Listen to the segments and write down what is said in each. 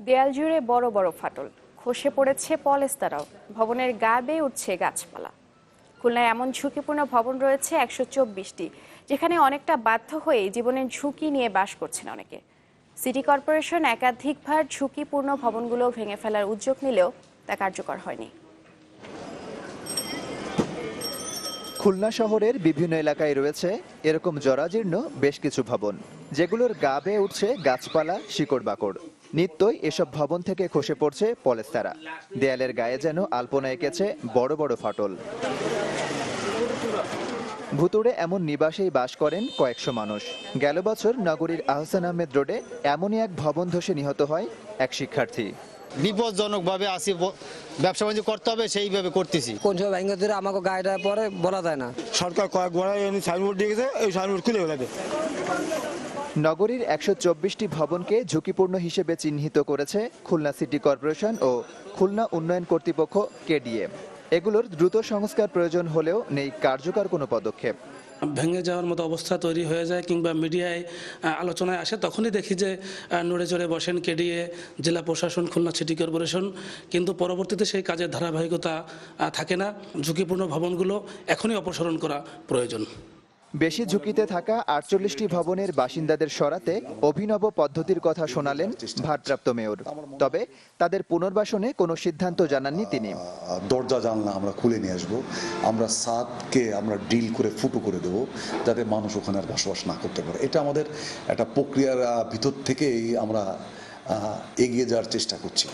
দেয়াল জুড়ে বড় বড় ফাটল। খসে পড়েছে পলেস্তারাও। ভবনের গা বেয়ে উঠছে গাছপালা। খুলনায় এমন ঝুঁকিপূর্ণ ভবন রয়েছে একশো চব্বিশটি, যেখানে অনেকটা বাধ্য হয়ে জীবনের ঝুঁকি নিয়ে বাস করছেন অনেকে। সিটি কর্পোরেশন একাধিকবার ঝুঁকিপূর্ণ ভবনগুলো ভেঙে ফেলার উদ্যোগ নিলেও তা কার্যকর হয়নি। খুলনা শহরের বিভিন্ন এলাকায় রয়েছে এরকম জরাজীর্ণ বেশ কিছু ভবন, যেগুলোর গা বেয়ে উঠছে গাছপালা, শিকড় বাকড়। নিত্যই এসব ভবন থেকে খসে পড়ছে পলেস্তারা। দেয়ালের গায়ে যেন আলপনা এঁকেছে বড় বড় ফাটল। ভুতুড়ে এমন নিবাসেই বাস করেন কয়েকশো মানুষ। গেল বছর নগরীর আহসান আহমেদ রোডে এমনই এক ভবন ধসে নিহত হয় এক শিক্ষার্থী। বিপজ্জনকভাবে আসি ব্যবসা বাণিজ্য করতে হবে সেইভাবে করতেছি। কোন সময় ব্যাংকে ধরে আমাকে গাড়িটা পরে বলা যায় না। সরকার কয়েক বড় সাইনবোর্ড দিয়ে গেছে এই সাইনবোর্ড খুলে ফেলাবে নগরীর একশো চব্বিশটি ভবনকে ঝুঁকিপূর্ণ হিসেবে চিহ্নিত করেছে খুলনা সিটি কর্পোরেশন ও খুলনা উন্নয়ন কর্তৃপক্ষ কেডিএ এগুলোর দ্রুত সংস্কার প্রয়োজন হলেও নেই কার্যকর কোনো পদক্ষেপ। ভেঙে যাওয়ার মতো অবস্থা তৈরি হয়ে যায় কিংবা মিডিয়ায় আলোচনায় আসে, তখনই দেখি যে নড়ে চড়ে বসেন কেডিএ, জেলা প্রশাসন, খুলনা সিটি কর্পোরেশন। কিন্তু পরবর্তীতে সেই কাজের ধারাবাহিকতা থাকে না। ঝুঁকিপূর্ণ ভবনগুলো এখনই অপসারণ করা প্রয়োজন। বেশি ঝুঁকিতে থাকা আটচল্লিশটি ভবনের বাসিন্দাদের সরাতে অভিনব পদ্ধতির কথা শোনালেন ভারপ্রাপ্ত মেয়র। তবে তাদের পুনর্বাসনে কোনো সিদ্ধান্ত জানাননি তিনি। দরজা জানলা আমরা খুলে নিয়ে আসব। আমরা সাতকে আমরা ডিল করে ফুটো করে দেবো যাতে মানুষ ওখানে আর বসবাস না করতে পারে। এটা আমাদের একটা প্রক্রিয়ার ভিতর থেকেই আমরা এগিয়ে যাওয়ার চেষ্টা করছি।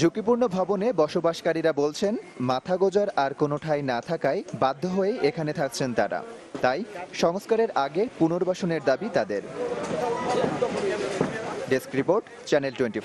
ঝুঁকিপূর্ণ ভবনে বসবাসকারীরা বলছেন মাথা গোজার আর কোনো ঠাঁই না থাকায় বাধ্য হয়ে এখানে থাকছেন তারা। তাই সংস্কারের আগে পুনর্বাসনের দাবি তাদের। Desk report channel twenty